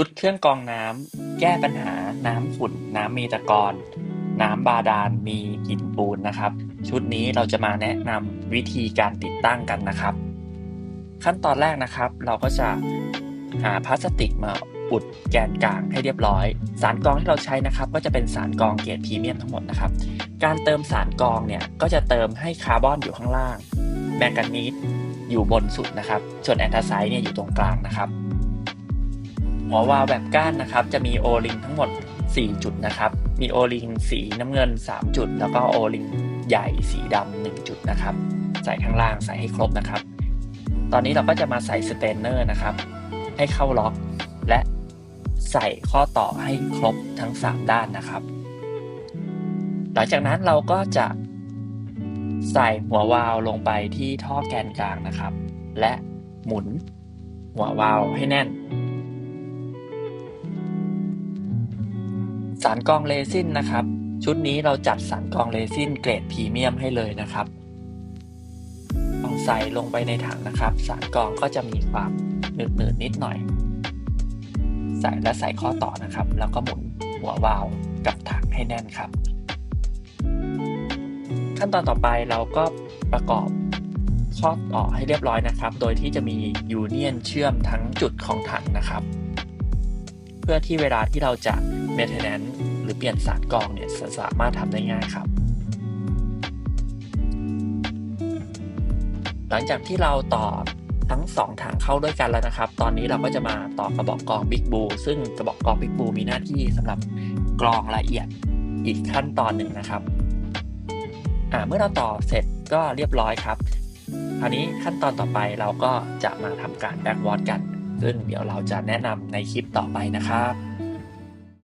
ชุดเครื่องกรองน้ำแก้ปัญหาน้ำขุ่น น้ำมีตะกอนน้ำบาดาลมีกลิ่นปูนนะครับ ชุดนี้เราจะมาแนะนำวิธีการติดตั้งกันนะครับ ขั้นตอนแรกนะครับ เราก็จะหาพลาสติกมาอุดแกนกลางให้เรียบร้อย สารกรองที่เราใช้นะครับ ก็จะเป็นสารกรองเกรดพรีเมียมทั้งหมดนะครับ การเติมสารกรองเนี่ยก็จะเติมให้คาร์บอนอยู่ข้างล่าง แมงกานีสอยู่บนสุดนะครับส่วนแอนทาไซด์เนี่ยอยู่ตรงกลางนะครับ หัววาล์วแบบก้านนะครับ จะมีโอลิงทั้งหมด 4 จุดนะครับ มีโอลิงสีน้ำเงิน 3 จุด แล้วก็โอลิงใหญ่สีดำ1จุดนะครับ ใส่ข้างล่างใส่ให้ครบนะครับ ตอนนี้เราก็จะมาใส่สเตนเนอร์นะครับ ให้เข้าล็อก และใส่ข้อต่อให้ครบทั้ง 3 ด้านนะครับ หลังจากนั้นเราก็จะใส่หัววาล์วลงไปที่ท่อแกนกลางนะครับ และหมุนหัววาล์วให้แน่น สารกรองเรซินนะครับ ชุดนี้เราจัดสารกรองเรซินเกรดพรีเมียมให้เลยนะครับลองใส่ลงไปในถังนะครับ สารกรองก็จะมีความหนืดหนืดๆนิดหน่อย ใส่และใส่ข้อต่อนะครับ แล้วก็หมุนหัววาล์วกับถังให้แน่นครับ ขั้นตอนต่อไปเราก็ประกอบข้อต่อให้เรียบร้อยนะครับ โดยที่จะมียูเนียนเชื่อมทั้งจุดของถังนะครับ พื่อที่เวลาที่เราจะ maintenance หรือเปลี่ยนสารกรองเนี่ยสามารถทำได้ง่ายครับ หลังจากที่เราต่อทั้ง 2 ถังเข้าด้วยกันแล้วนะครับ ตอนนี้เราก็จะมาต่อกระบอกกรอง Big Blue ซึ่งกระบอกกรอง Big Blue มีหน้าที่สำหรับกรองละเอียดอีกขั้นตอนหนึ่งนะครับอ่าเมื่อเราต่อเสร็จก็เรียบร้อยครับคราวนี้ขั้นตอนต่อไปเราก็จะมาทำการแบ็กวอตกัน ขึ้น เดี๋ยวเราจะแนะนำในคลิปต่อไปนะครับ